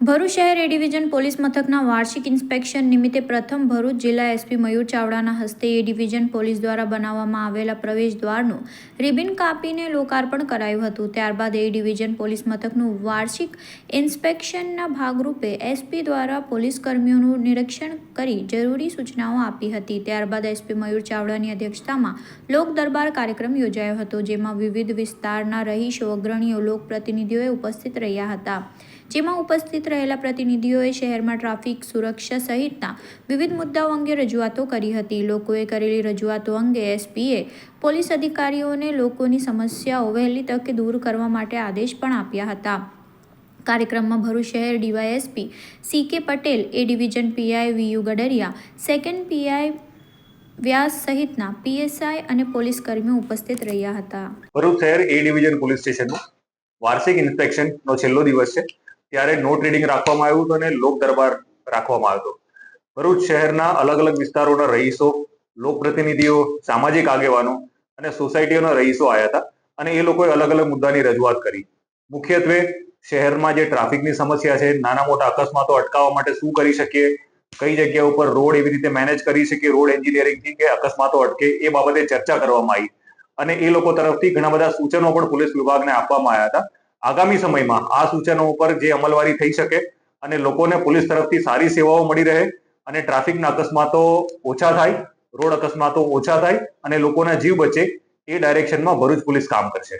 ભરૂચ શહેર એ division police મથકના વાર્ષિક ઇન્સ્પેક્શન નિમિત્તે પ્રથમ ભરૂચ જિલ્લા એસપી મયુર ચાવડાના હસ્તે એ ડિવિઝન પોલીસ દ્વારા બનાવવામાં આવેલા પ્રવેશ દ્વારનું રિબિન કાપીને લોકાર્પણ કરાયું હતું. ત્યારબાદ એ ડિવિઝન પોલીસ મથકનું વાર્ષિક ઇન્સ્પેક્શનના ભાગરૂપે એસપી દ્વારા પોલીસ કર્મીઓનું નિરીક્ષણ કરી જરૂરી સૂચનાઓ આપી હતી. ત્યારબાદ એસપી મયુર ચાવડાની અધ્યક્ષતામાં લોક દરબાર કાર્યક્રમ યોજાયો હતો, જેમાં વિવિધ વિસ્તારના રહીશો, અગ્રણીઓ, લોકપ્રતિનિધિઓએ ઉપસ્થિત રહ્યા હતા. જેમાં ઉપસ્થિત રહેલા પ્રતિનિધિઓએ શહેરમાં ટ્રાફિક સુરક્ષા સહિતના વિવિધ મુદ્દાઓ અંગે રજૂઆતો કરી હતી. લોકોએ કરેલી રજૂઆતો અંગે એસપીએ, પોલીસ અધિકારીઓને લોકોની સમસ્યાઓ વહેલી તકે દૂર કરવા માટે આદેશ પણ આપ્યા હતા. કાર્યક્રમમાં ભરૂચ શહેર DYSP C K Patel, A division PI VU Gadariya second PI Vyas સહિતના પીએસઆઈ અને પોલીસ કર્મીઓ ઉપસ્થિત રહ્યા હતા. ભરૂચ શહેર એ ડિવિઝન પોલીસ સ્ટેશનનું વાર્ષિક ઇન્સ્પેક્શનનો છેલ્લો દિવસ છે. ત્યારે નોટ ટ્રેડિંગ રાખવામાં આવ્યું હતું અને લોક દરબાર રાખવામાં આવ્યો ભરૂચ શહેરના અલગ અલગ વિસ્તારોના રહીશો, લોકપ્રતિનિધિઓ, સામાજિક આગેવાનો અને સોસાયટીઓના રહીશો આવ્યા હતા અને એ લોકોએ અલગ અલગ મુદ્દાની રજૂઆત કરી. મુખ્યત્વે શહેરમાં જે ટ્રાફિકની સમસ્યા છે, નાના મોટા અકસ્માતો અટકાવવા માટે શું કરી શકીએ, કઈ જગ્યા ઉપર રોડ એવી રીતે મેનેજ કરી શકીએ, રોડ એન્જિનિયરિંગથી કે અકસ્માતો અટકે, એ બાબતે ચર્ચા કરવામાં આવી. અને એ લોકો તરફથી ઘણા બધા સૂચનો પણ પોલીસ વિભાગને આપવામાં આવ્યા હતા. આગામી સમયમાં આ સૂચનો ઉપર જે અમલવારી થઈ શકે અને લોકોને પોલીસ તરફથી સારી સેવાઓ મળી રહે અને ટ્રાફિકના અકસ્માતો ઓછા થાય, રોડ અકસ્માતો ઓછા થાય અને લોકોના જીવ બચે એ ડાયરેક્શનમાં ભરૂચ પોલીસ કામ કરશે.